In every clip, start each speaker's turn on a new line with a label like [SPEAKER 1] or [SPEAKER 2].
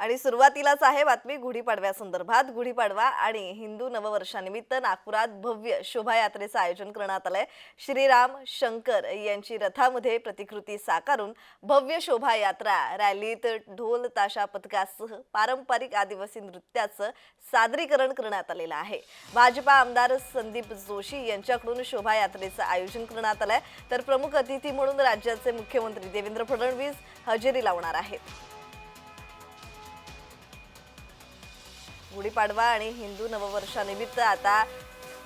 [SPEAKER 1] आणि सुरुवातीलाच आहे बातमी गुढीपाडव्यासंदर्भात गुढीपाडवा आणि हिंदू नववर्षानिमित्त नागपुरात भव्य शोभायात्रेचं आयोजन करण्यात आलंय. श्रीराम शंकर यांची रथामध्ये प्रतिकृती साकारून भव्य शोभायात्रा रॅलीत ढोल ताशा पथकासह पारंपरिक आदिवासी नृत्याचं सादरीकरण करण्यात आलेलं आहे. भाजपा आमदार संदीप जोशी यांच्याकडून शोभायात्रेचं आयोजन करण्यात आलंय. तर प्रमुख अतिथी म्हणून राज्याचे मुख्यमंत्री देवेंद्र फडणवीस हजेरी लावणार आहेत. गुढीपाडवा आणि हिंदू नववर्षानिमित्त आता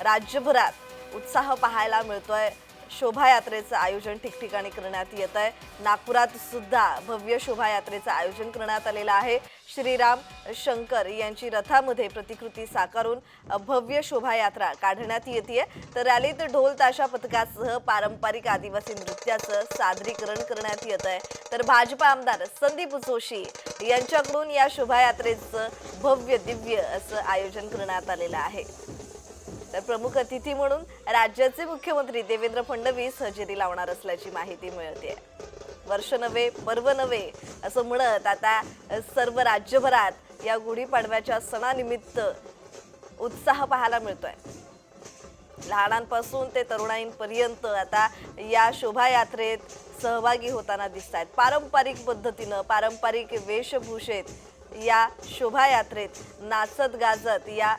[SPEAKER 1] राज्यभरात उत्साह पाहायला मिळतोय. शोभायात्रेचं आयोजन ठिकठिकाणी करण्यात येत आहे. नागपुरात सुद्धा भव्य शोभायात्रेचं आयोजन करण्यात आलेलं आहे. श्रीराम शंकर यांची रथामध्ये प्रतिकृती साकारून भव्य शोभायात्रा काढण्यात येते तर रॅलीत ढोल ताशा पथकासह पारंपरिक आदिवासी नृत्याचं सादरीकरण करण्यात येत आहे. तर भाजपा आमदार संदीप जोशी यांच्याकडून या शोभायात्रेचं भव्य दिव्य असं आयोजन करण्यात आलेलं आहे. तर प्रमुख अतिथी म्हणून राज्याचे मुख्यमंत्री देवेंद्र फडणवीस हजेरी लावणार असल्याची माहिती मिळते. वर्ष नवे पर्व नवे असं म्हणत आता सर्व राज्यभरात या गुढीपाडव्याच्या सणानिमित्त उत्साह पाहायला मिळतोय. लहानांपासून ते तरुणाईंपर्यंत आता या शोभायात्रेत सहभागी होताना दिसत आहेत पारंपरिक पद्धतीनं पारंपरिक वेशभूषेत या शोभायात्रेत नाचत गाजत या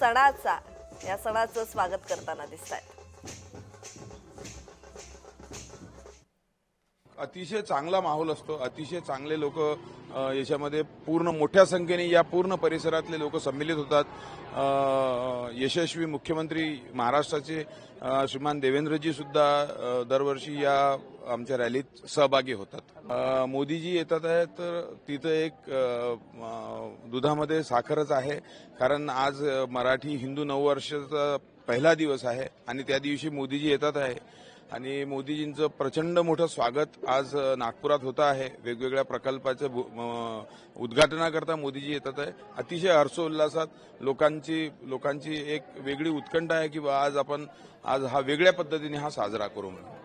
[SPEAKER 1] सणाचा या सणाचं स्वागत करताना दिसत आहेत
[SPEAKER 2] अतिशय चांगला माहोल असतो. अतिशय चांगले लोक याच्यामध्ये पूर्ण मोठ्या संख्येने या पूर्ण परिसरातले लोक संमिलित होतात. यशस्वी मुख्यमंत्री महाराष्ट्राचे श्रीमान देवेंद्रजी सुद्धा दरवर्षी या आमच्या रॅलीत सहभागी होतात. मोदीजी येतात आहे तर तिथं एक दुधामध्ये साखरच आहे. कारण आज मराठी हिंदू नववर्षाचा पहिला दिवस आहे आणि त्या दिवशी मोदीजी येतात आहे. आणि मोदीजींचं प्रचंड मोठं स्वागत आज नागपुरात होतं आहे. वेगवेगळ्या प्रकल्पाचं उद्घाटनाकरता मोदीजी येतात आहे. अतिशय हर्षोल्लासात लोकांची लोकांची एक वेगळी उत्कंठ आहे की आज आपण आज हा वेगळ्या पद्धतीने हा साजरा करू म्हणून.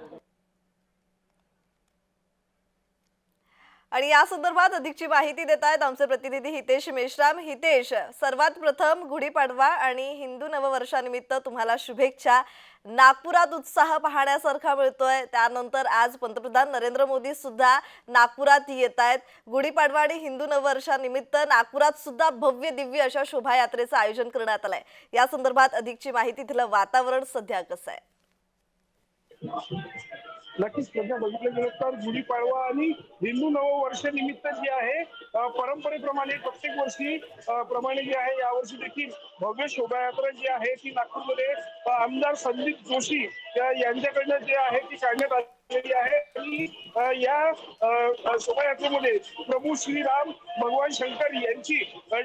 [SPEAKER 1] आणि या संदर्भात अधिकची माहिती देत आहेत आमचे प्रतिनिधी हितेश मेश्राम. हितेश सर्वात प्रथम गुढीपाडवा आणि हिंदू नववर्षानिमित्त तुम्हाला शुभेच्छा. नागपुरात उत्साह पाहण्यासारखा मिळतोय. त्यानंतर आज पंतप्रधान नरेंद्र मोदी सुद्धा नागपुरात येत आहेत गुढीपाडवा आणि हिंदू नववर्षानिमित्त नागपुरात सुद्धा भव्य दिव्य अशा शोभायात्रेचं आयोजन करण्यात आलंय. या संदर्भात अधिकची माहिती तिथलं वातावरण सध्या कसं आहे?
[SPEAKER 3] नक्कीच सध्या बघितलं गेलं तर गुढीपाडवा आणि हिंदू नववर्ष निमित्त जे आहे परंपरेप्रमाणे प्रत्येक वर्षी प्रमाणे जे आहे यावर्षी देखील भव्य शोभायात्रा जी आहे ती नागपूरमध्ये आमदार संदीप जोशी यांच्याकडनं जे आहे ती काढण्यात आली आहे. आणि या शोभायात्रेमध्ये प्रभू श्रीराम भगवान शंकर यांची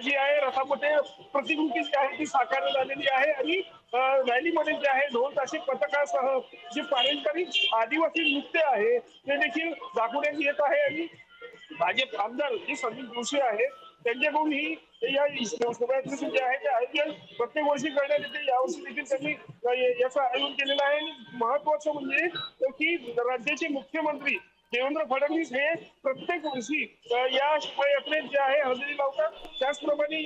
[SPEAKER 3] जी आहे रथामध्ये प्रतिकृती जी आहे ती साकारण्यात आलेली आहे. आणि रॅलीमध्ये जे आहे ढोल ताशे पथकासह जे पारंपरिक आदिवासी नृत्य आहे ते देखील दाखवण्यात येत आहे. आणि भाजप आमदार जे संदीप जोशी आहे त्यांच्याकडून ही या शोभायात्रेचे जे आहे ते आयोजन प्रत्येक वर्षी करण्यात येते. यावर्षी देखील त्यांनी याचं आयोजन केलेलं आहे. आणि महत्वाचं म्हणजे की राज्याचे मुख्यमंत्री देवेंद्र फडणवीस हे प्रत्येक वर्षी या शोभायात्रेत जे आहे हजेरी लावतात. त्याचप्रमाणे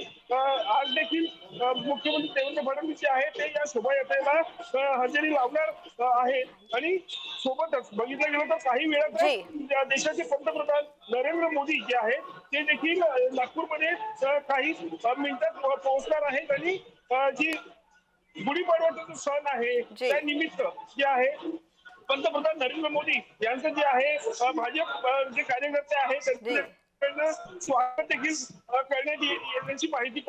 [SPEAKER 3] आज देखील मुख्यमंत्री देवेंद्र फडणवीस जे आहे ते या शोभायात्रेला हजेरी लावणार आहेत. आणि सोबतच बघितलं गेलं तर काही वेळात देशाचे पंतप्रधान नरेंद्र मोदी जे आहे ते देखील नागपूरमध्ये काही मिनिटात पोहोचणार आहेत. आणि जी गुढीपाडवाचा जो सण आहे. त्या निमित्त जे आहे पंतप्रधान नरेंद्र मोदी यांचं जे आहे भाजप जे कार्यकर्ते आहेत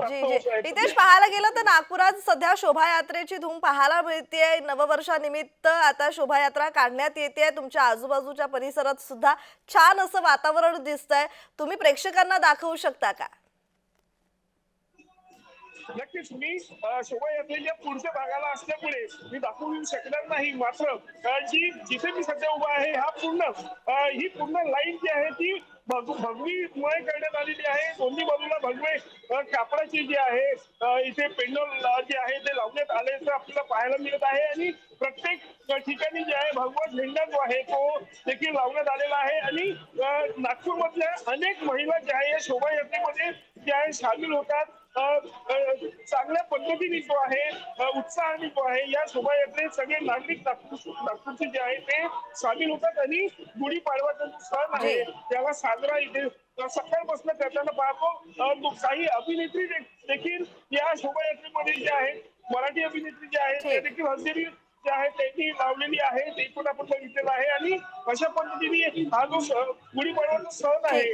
[SPEAKER 3] आहे.
[SPEAKER 1] नितेश पाहायला गेलं तर नागपुरात सध्या शोभायात्रेची धूम पाहायला मिळते नववर्षानिमित्त आता शोभायात्रा काढण्यात येते तुमच्या आजूबाजूच्या परिसरात सुद्धा छान असं वातावरण दिसतंय. तुम्ही प्रेक्षकांना दाखवू शकता का?
[SPEAKER 3] नक्कीच मी शोभा शोभायात्रेच्या पुढच्या भागाला असल्यामुळे मी दाखवू येऊ शकणार नाही. मात्र जी जिथे मी सध्या उभा आहे हा पूर्ण ही पूर्ण लाईन जी आहे ती भगवी मुळे करण्यात आलेली आहे. दोन्ही बाजूला भगवे कापडाचे कापडाची जी आहे इथे पेंडोल जे आहे ते लावण्यात आल्याचं आपल्याला पाहायला मिळत आहे. आणि प्रत्येक ठिकाणी जे आहे भगवा झेंडा जो आहे तो देखील लावण्यात आलेला आहे. आणि नागपूर मधल्या अनेक महिला ज्या आहे या शोभायात्रेमध्ये ज्या आहे सामील होतात. चांगल्या पद्धतीने जो आहे उत्साहाने जो आहे या शोभायात्रेत सगळे नागरिक नागपूर नागपूरचे जे आहे ते सामील होतात आणि गुढीपाडवाचा जो सण आहे. त्याला साजरा इथे सकाळपासून करताना पाहतो काही अभिनेत्री देखील या शोभायात्रेमध्ये जे आहे मराठी अभिनेत्री जे आहे ते. देखील हजेरी जे आहे त्यांनी लावलेली आहे ते पण आपण बघितलेलं आहे आणि अशा पद्धतीने हा जो गुढीपाडवाचा सण आहे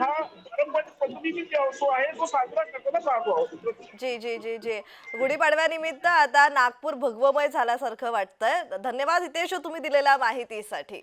[SPEAKER 3] हा पारंपरिक पद्धतीने जो जो आहे तो साजरा करताना पाहतो आहोत.
[SPEAKER 1] जी जी जी जी. गुढीपाडव्यानिमित्त आता नागपूर भगवमय झाल्यासारखं वाटतंय. धन्यवाद हितेश तुम्ही दिलेल्या माहितीसाठी.